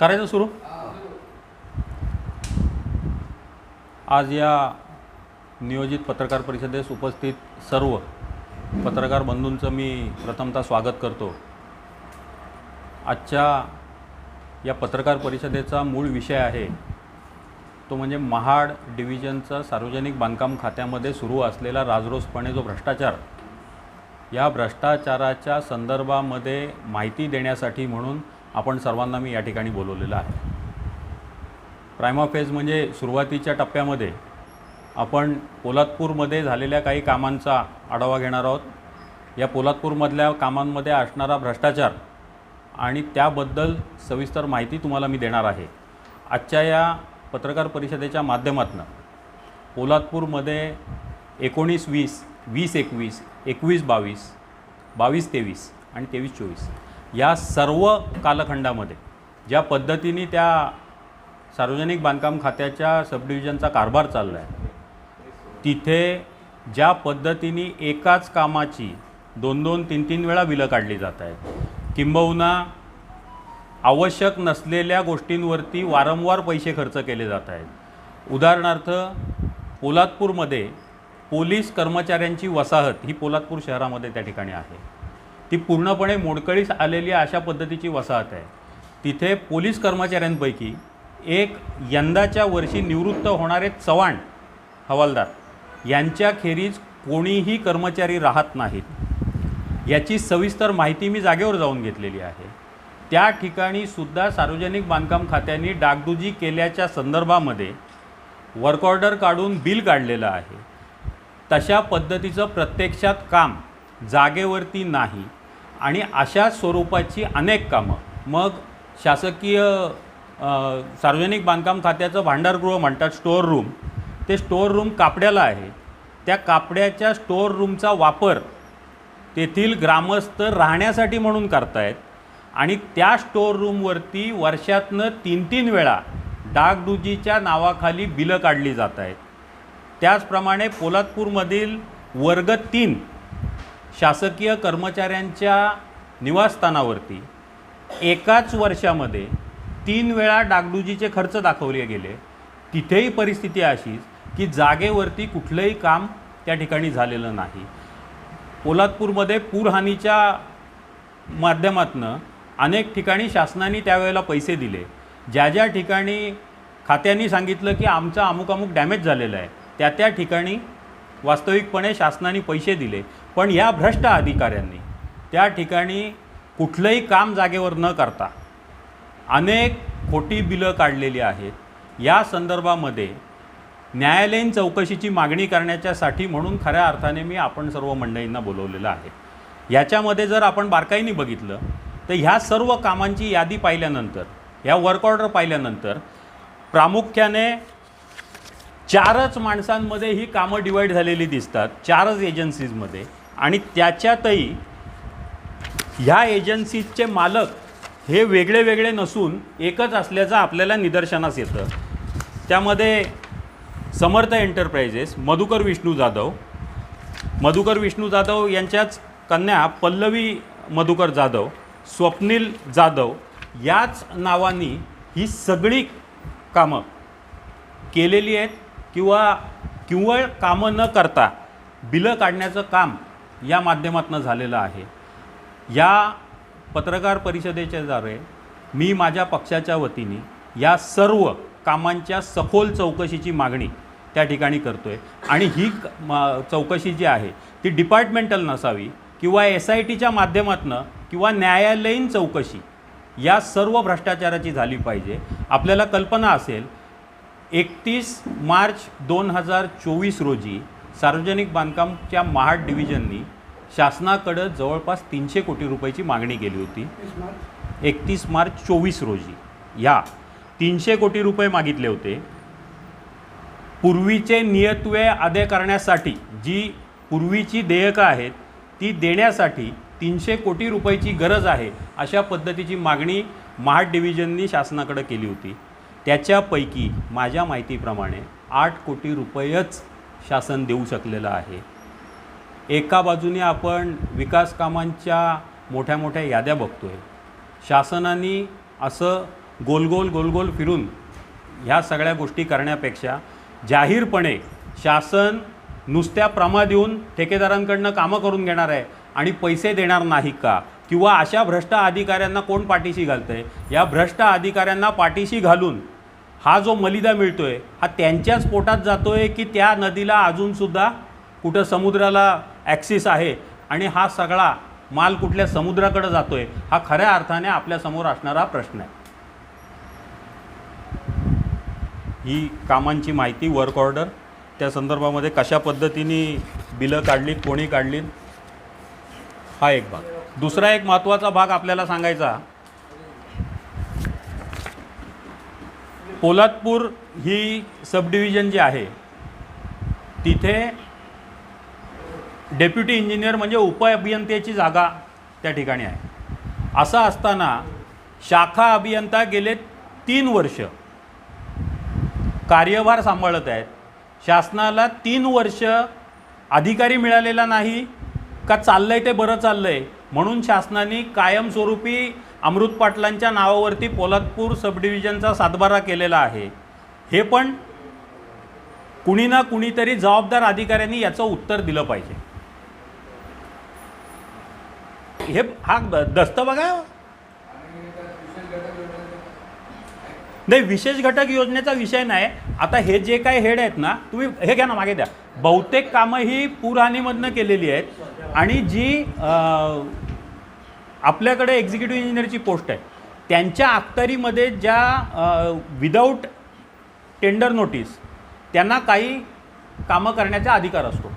करायचं सुरू? आज या नियोजित पत्रकार परिषदेस उपस्थित सर्व पत्रकार बंधूंचं मी प्रथमतः स्वागत करतो. आजच्या या पत्रकार परिषदेचा मूळ विषय आहे तो म्हणजे महाड डिव्हिजनचा सार्वजनिक बांधकाम खात्यामध्ये सुरू असलेला राजरोसपणे जो भ्रष्टाचार या भ्रष्टाचाराच्या संदर्भामध्ये माहिती देण्यासाठी म्हणून आपण सर्वांना मी या ठिकाणी बोलवलेलं आहे. प्रायमा फेज म्हणजे सुरुवातीच्या टप्प्यामध्ये आपण पोलादपूरमध्ये झालेल्या काही कामांचा आढावा घेणार आहोत. या पोलादपूरमधल्या कामांमध्ये असणारा भ्रष्टाचार आणि त्याबद्दल सविस्तर माहिती तुम्हाला मी देणार आहे. आजच्या या पत्रकार परिषदेच्या माध्यमातून पोलादपूरमध्ये एकोणीस वीस वीस एकवीस एकवीस बावीस बावीस तेवीस आणि तेवीस चोवीस या सर्व कालखंडामध्ये ज्या पद्धतीने त्या सार्वजनिक बांधकाम खात्याच्या सबडिव्हिजनचा कारभार चालला आहे तिथे ज्या पद्धतीने एकाच कामाची दोन दोन तीन तीन वेळा बिलं काढली जात आहेत किंबहुना आवश्यक नसलेल्या गोष्टींवरती वारंवार पैसे खर्च केले जात आहेत. उदाहरणार्थ पोलादपूरमध्ये पोलीस कर्मचाऱ्यांची वसाहत ही पोलादपूर शहरामध्ये त्या ठिकाणी आहे. ती पूर्णपणे मोडकळीस आलेली अशा पद्धतीची वसाहत आहे. तिथे पोलीस कर्मचाऱ्यांपैकी एक यंदाच्या वर्षी निवृत्त होणारे चव्हाण हवालदार यांच्याखेरीज कोणीही कर्मचारी राहत नाहीत. याची सविस्तर माहिती मी जागेवर जाऊन घेतलेली आहे. त्या ठिकाणी सुद्धा सार्वजनिक बांधकाम खात्याने डागडुजी केल्याच्या संदर्भामध्ये वर्क ऑर्डर काढून बिल काढलेलं आहे. तशा पद्धतीचं प्रत्यक्षात काम जागेवरती नाही. आणि अशा स्वरूपाची अनेक कामं. मग शासकीय सार्वजनिक बांधकाम खात्याचं भांडारगृह म्हणतात स्टोअर रूम ते स्टोअर रूम कापड्याला आहे. त्या कापड्याच्या स्टोअर रूमचा वापर तेथील ग्रामस्थ राहण्यासाठी म्हणून करतायत. आणि त्या स्टोअर रूमवरती वर्षातनं तीन तीन वेळा डागडुजीच्या नावाखाली बिलं काढली जात आहेत त्याचप्रमाणे पोलादपूरमधील वर्ग तीन शासकीय कर्मचाऱ्यांच्या निवासस्थानावरती एकाच वर्षामध्ये तीन वेळा डागडुजीचे खर्च दाखवले गेले. तिथेही परिस्थिती अशीच की जागेवरती कुठलंही काम त्या ठिकाणी झालेलं नाही. पोलादपूरमध्ये पूरहानीच्या माध्यमातनं अनेक ठिकाणी शासनाने त्यावेळेला पैसे दिले. ज्या ज्या ठिकाणी खात्यांनी सांगितलं की आमचा अमुक अमुक डॅमेज झालेला आहे त्या त्या ठिकाणी वास्तविकपणे शासनाने पैसे दिले. पण या भ्रष्ट अधिकाऱ्यांनी त्या ठिकाणी कुठलंही काम जागेवर न करता अनेक खोटी बिलं काढलेली आहेत. या संदर्भामध्ये न्यायालयीन चौकशीची मागणी करण्याच्यासाठी म्हणून खऱ्या अर्थाने मी आपण सर्व मंडळींना बोलवलेलं आहे. याच्यामध्ये जर आपण बारकाईने बघितलं तर ह्या सर्व कामांची यादी पाहिल्यानंतर ह्या वर्क ऑर्डर पाहिल्यानंतर प्रामुख्याने चारच माणसांमध्ये ही कामं डिवाईड झालेली दिसतात चारच एजन्सीजमध्ये आणि त्याच्यातही ह्या एजन्सीजचे मालक हे वेगळे वेगळे नसून एकच असल्याचं आपल्याला निदर्शनास येतं. त्यामध्ये समर्थ एंटरप्राइजेस मधुकर विष्णू जाधव. मधुकर विष्णू जाधव यांच्याच कन्या पल्लवी मधुकर जाधव स्वप्नील जाधव याच नावानी ही सगळी कामं केलेली आहेत किंवा किंवा कामं न करता बिलं काढण्याचं काम या माध्यमातून झालेलं आहे. या पत्रकार परिषदेच्या द्वारे मी माझ्या पक्षाच्या वतीने या सर्व कामांच्या सखोल चौकशीची मागणी त्या ठिकाणी करतो आहे आणि ही चौकशी जी आहे ती डिपार्टमेंटल नसावी किंवा एस आय टीच्या माध्यमातून किंवा न्यायालयीन चौकशी या सर्व भ्रष्टाचाराची झाली पाहिजे. आपल्याला कल्पना असेल एकतीस मार्च दोन हजार चोवीस रोजी सार्वजनिक बांधकामच्या महाड डिव्हिजननी शासनाकडं जवळपास तीनशे कोटी रुपयाची मागणी केली होती. एकतीस मार्च चोवीस रोजी. या तीनशे कोटी रुपये मागितले होते. पूर्वीचे नियतवे अदे करण्यासाठी जी पूर्वीची देयकं आहेत ती देण्यासाठी तीनशे कोटी रुपयाची गरज आहे अशा पद्धतीची मागणी महाड डिव्हिजननी शासनाकडे केली होती. त्याच्यापैकी माझ्या माहितीप्रमाणे आठ कोटी रुपयेच शासन देऊ शकलेलं आहे. एका बाजूने आपण विकास कामांच्या मोठ्या मोठ्या याद्या बघतो आहे शासनाने असं गोलगोल गोलगोल फिरून ह्या सगळ्या गोष्टी करण्यापेक्षा जाहीरपणे शासन नुसत्या प्रमा देऊन ठेकेदारांकडनं कामं करून घेणार आहे आणि पैसे देणार नाही का? किंवा अशा भ्रष्ट अधिकाऱ्यांना कोण पाठीशी घालतं आहे या भ्रष्ट अधिकाऱ्यांना पाठीशी घालून हा जो मलिदा मिळतोय हा त्यांच्याच पोटात जातोय की त्या नदीला अजूनसुद्धा कुठं समुद्राला ॲक्सिस आहे आणि हा सगळा माल कुठल्या समुद्राकडे जातोय हा खऱ्या अर्थाने आपल्यासमोर असणारा प्रश्न आहे. ही कामांची माहिती वर्क ऑर्डर त्या संदर्भामध्ये कशा पद्धतीने बिलं काढलीत कोणी काढलीत हा एक भाग. दुसरा एक महत्त्वाचा भाग आपल्याला सांगायचा पोलादपूर ही सब डिव्हिजन जी आहे तिथे डेप्युटी इंजिनियर म्हणजे उप अभियंत्याची जागा त्या ठिकाणी आहे. असं असताना शाखा अभियंता गेले तीन वर्ष. कार्यभार सांभाळत आहेत. शासनाला तीन वर्ष अधिकारी मिळालेला नाही का चाललं आहे ते बरं चाललं आहे म्हणून शासनाने कायमस्वरूपी अमृत पाटलांच्या नावावरती पोलादपूर सब डिव्हिजनचा सातबारा केलेला आहे. हे पण कुणी ना कुणीतरी जबाबदार अधिकाऱ्यांनी याचं उत्तर दिलं पाहिजे. हे हा द- दस्त बघा. नाही विशेष घटक योजनेचा विषय नाही. आता हे जे काही हेड आहेत ना तुम्ही हे घ्या ना मागे द्या. बहुतेक कामं ही पूरहानीमधनं केलेली आहेत. आणि जी आपल्याकडे एक्झिक्युटिव्ह इंजिनियरची पोस्ट आहे. त्यांच्या अखत्यारीमध्ये ज्या विदाऊट टेंडर नोटीस त्यांना काही कामं करण्याचा अधिकार असतो.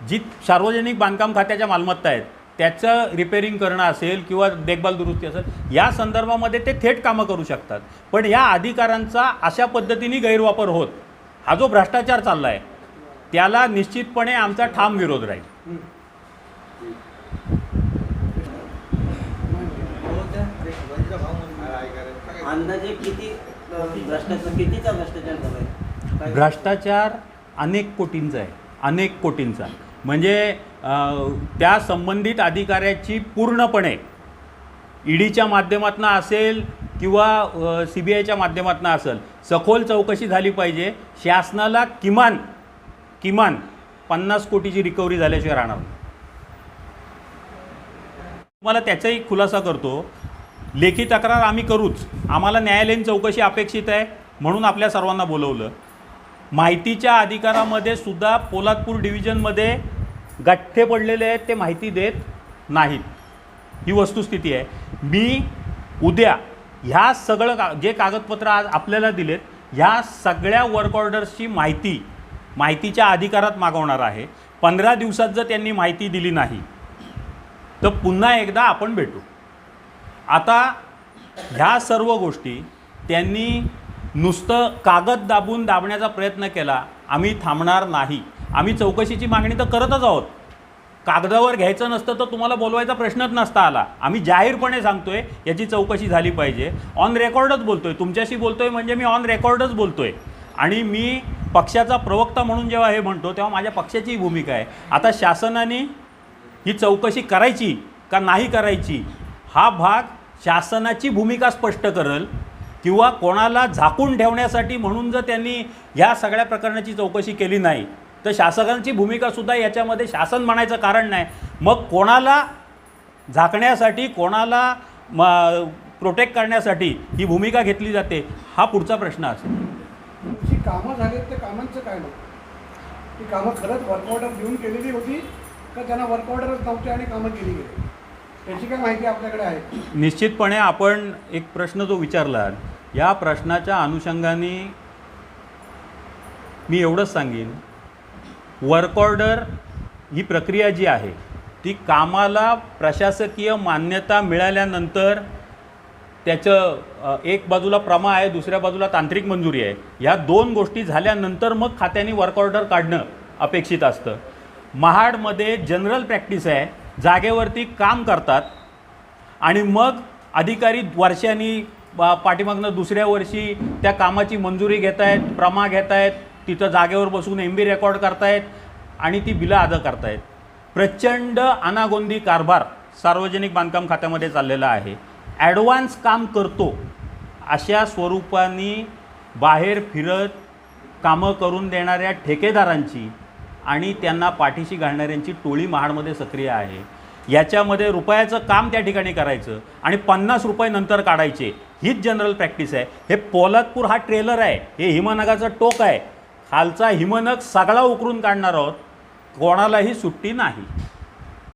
जी सार्वजनिक बांधकाम खात्याच्या मालमत्ता आहेत त्याचं रिपेरिंग करणं असेल किंवा देखभाल दुरुस्ती असेल या संदर्भामध्ये ते थेट कामं करू शकतात. पण या अधिकारांचा अशा पद्धतीने गैरवापर होत हा जो भ्रष्टाचार चालला आहे त्याला निश्चितपणे आमचा ठाम विरोध राहील. अंदाजे किती भ्रष्टाचार कितीचा भ्रष्टाचार झाला भ्रष्टाचार अनेक कोटींचा आहे. अनेक कोटींचा. म्हणजे त्या संबंधित अधिकाऱ्याची पूर्णपणे ईडीच्या माध्यमातून असेल किंवा सी बी आयच्या माध्यमातून असेल सखोल चौकशी झाली पाहिजे. शासनाला किमान किमान पन्नास कोटीची रिकव्हरी झाल्याशिवाय राहणार तुम्हाला त्याचाही खुलासा करतो. लेखी तक्रार आम्ही करूच. आम्हाला न्यायालयीन चौकशी अपेक्षित आहे म्हणून आपल्या सर्वांना बोलवलं. माहितीच्या अधिकारामध्ये सुद्धा पोलादपूर डिव्हिजनमध्ये गठ्ठे पडलेले आहेत ते माहिती देत नाहीत. ही वस्तुस्थिती आहे. मी उद्या ह्या सगळं का जे कागदपत्र आज आपल्याला दिलेत ह्या सगळ्या वर्क ऑर्डर्सची माहिती माहितीच्या अधिकारात मागवणार आहे. पंधरा दिवसात जर त्यांनी माहिती दिली नाही तर पुन्हा एकदा आपण भेटू. आता ह्या सर्व गोष्टी त्यांनी नुसतं कागद दाबून दाबण्याचा प्रयत्न केला आम्ही थांबणार नाही. आम्ही चौकशीची मागणी तर करतच आहोत. कागदावर घ्यायचं नसतं तर तुम्हाला बोलवायचा प्रश्नच नसता आला. आम्ही जाहीरपणे सांगतोय याची चौकशी झाली पाहिजे. ऑन रेकॉर्डच बोलतोय. तुमच्याशी बोलतोय म्हणजे मी ऑन रेकॉर्डच बोलतोय. आणि मी पक्षाचा प्रवक्ता म्हणून जेव्हा हे म्हणतो तेव्हा माझ्या पक्षाची भूमिका आहे. आता शासनाने ही चौकशी करायची का नाही करायची हा भाग शासनाची भूमिका स्पष्ट करेल किंवा कोणाला झाकून ठेवण्यासाठी म्हणून जर त्यांनी ह्या सगळ्या प्रकरणाची चौकशी केली नाही तर शासकांची भूमिकासुद्धा याच्यामध्ये शासन म्हणायचं कारण नाही. मग कोणाला झाकण्यासाठी कोणाला म प्रोटेक्ट करण्यासाठी ही भूमिका घेतली जाते हा पुढचा प्रश्न असेल. जी कामं झालीत त्या कामांचं काय मग? ती कामं खरंच वर्क ऑर्डर देऊन केलेली होती का त्यांना वर्क ऑर्डरच नव्हते आणि कामं केली गेली? याची काय माहिती आपल्याकडे आहे? निश्चितपणे आपण एक प्रश्न जो विचारला या प्रश्नाच्या अनुषंगाने मी एवढंच सांगेन. वर्क ऑर्डर ही प्रक्रिया जी आहे ती कामाला प्रशासकीय मान्यता मिळाल्यानंतर त्याचं एक बाजूला प्रमा आहे दुसऱ्या बाजूला तांत्रिक मंजुरी आहे. ह्या दोन गोष्टी झाल्यानंतर मग खात्याने वर्क ऑर्डर काढणं अपेक्षित असतं. महाडमध्ये जनरल प्रॅक्टिस आहे. जागेवरती काम करतात आणि मग अधिकारी वर्षांनी पाठीमागनं दुसऱ्या वर्षी त्या कामाची मंजुरी घेत आहेत प्रमा घेत आहेत तिथं जागेवर बसून एम बी रेकॉर्ड करतायत आणि ती बिलं अदा करतायत. प्रचंड अनागोंदी कारभार सार्वजनिक बांधकाम खात्यामध्ये चाललेला आहे. ॲडव्हान्स काम करतो अशा स्वरूपाने बाहेर फिरत कामं करून देणाऱ्या ठेकेदारांची आणि त्यांना पाठीशी घालणाऱ्यांची टोळी महाडमध्ये सक्रिय आहे. याच्यामध्ये रुपयाचं काम त्या ठिकाणी करायचं आणि पन्नास रुपये नंतर काढायचे. हीच जनरल प्रॅक्टिस आहे. हे पोलादपूर हा ट्रेलर आहे. हे हिमनगाचं टोक आहे. खालचा हिमनग सगळा उकरून काढणार आहोत. कोणालाही सुट्टी नाही.